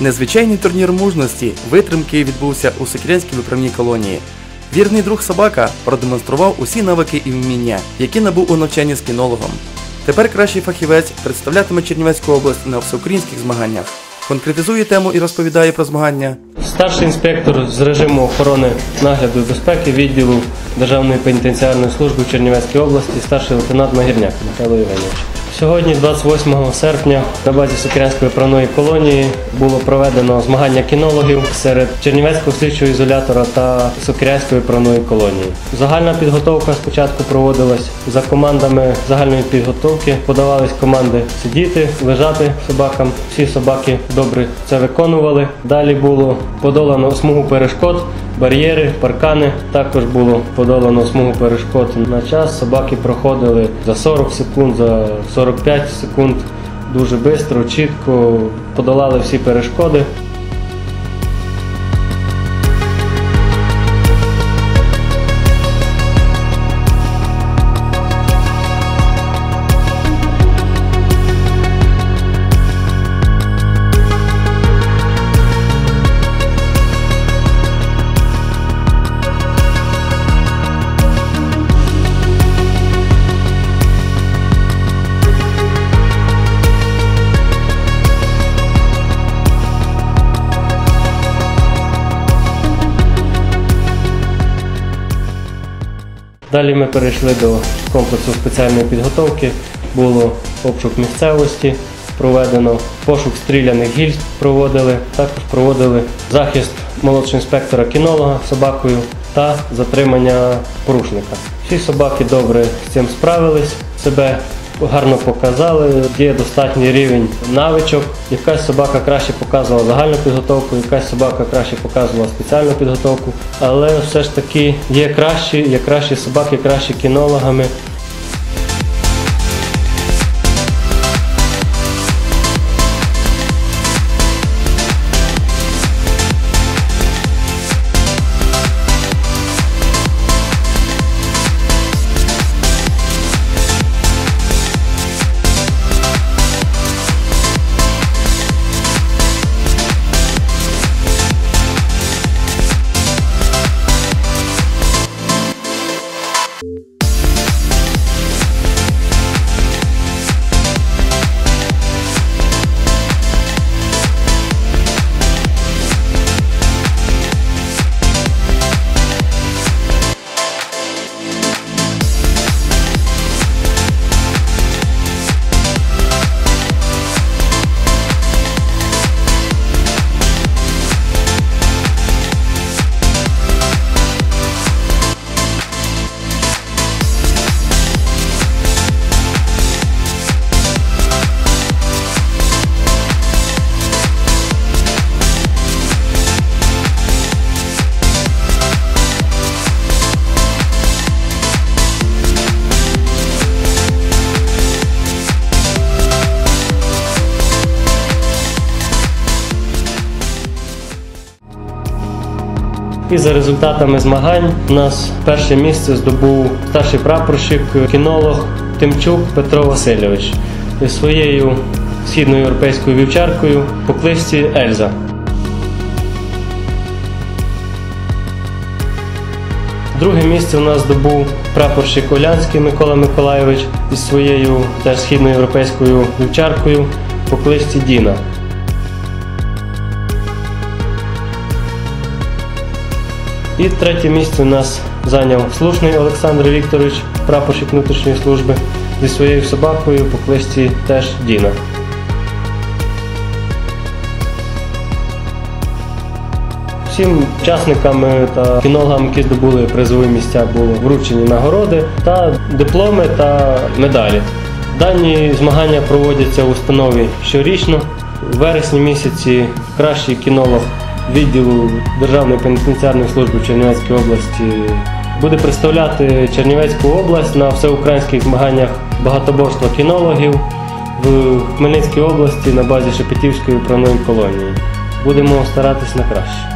Незвичайний турнір мужності витримки відбувся у Сокирянській виправній колонії. Вірний друг собака продемонстрував усі навики і вміння, які набув у навчанні з кінологом. Тепер кращий фахівець представлятиме Чернівецьку область на всеукраїнських змаганнях. Конкретизує тему і розповідає про змагання Старший інспектор з режиму охорони нагляду і безпеки відділу Державної пенітенціарної служби в Чернівецькій області, старший лейтенант Магірняк Михайло Євгенович. Сьогодні, 28 серпня, на базі Сокирянської правної колонії було проведено змагання кінологів серед Чернівецького слідчого ізолятора та Сокирянської правної колонії. Загальна підготовка спочатку проводилась за командами загальної підготовки. Подавались команди сидіти, лежати собакам. Всі собаки добре це виконували. Далі було подолано смугу перешкод, бар'єри, паркани. Також було подолано смугу перешкод на час. Собаки проходили за 40 секунд, за 45 секунд. Дуже швидко, чітко подолали всі перешкоди. Далі ми перейшли до комплексу спеціальної підготовки. Було обшук місцевості, проведено пошук стріляних гільз проводили. Також проводили захист молодшого інспектора кінолога собакою та затримання порушника. Всі собаки добре з цим справились, себе гарно показали, є достатній рівень навичок. Якась собака краще показувала загальну підготовку, якась собака краще показувала спеціальну підготовку. Але все ж таки є кращі, є кращі собаки, кращі кінологами. І за результатами змагань у нас перше місце здобув старший прапорщик, кінолог Тимчук Петро Васильович зі своєю східноєвропейською вівчаркою по кличці Ельза. Друге місце у нас здобув прапорщик Олянський Микола Миколайович із своєю теж східноєвропейською вівчаркою по кличці Діна. І третє місце у нас зайняв слушний Олександр Вікторович, прапорщик внутрішньої служби, зі своєю собакою по кличці теж Діна. Всім учасникам та кінологам, які здобули призові місця, були вручені нагороди та дипломи та медалі. Дані змагання проводяться в установі щорічно. У вересні місяці кращий кінолог відділу Державної пенітенціарної служби в Чернівецькій області буде представляти Чернівецьку область на всеукраїнських змаганнях багатоборства кінологів в Хмельницькій області на базі Шепетівської правної колонії. Будемо старатись на краще.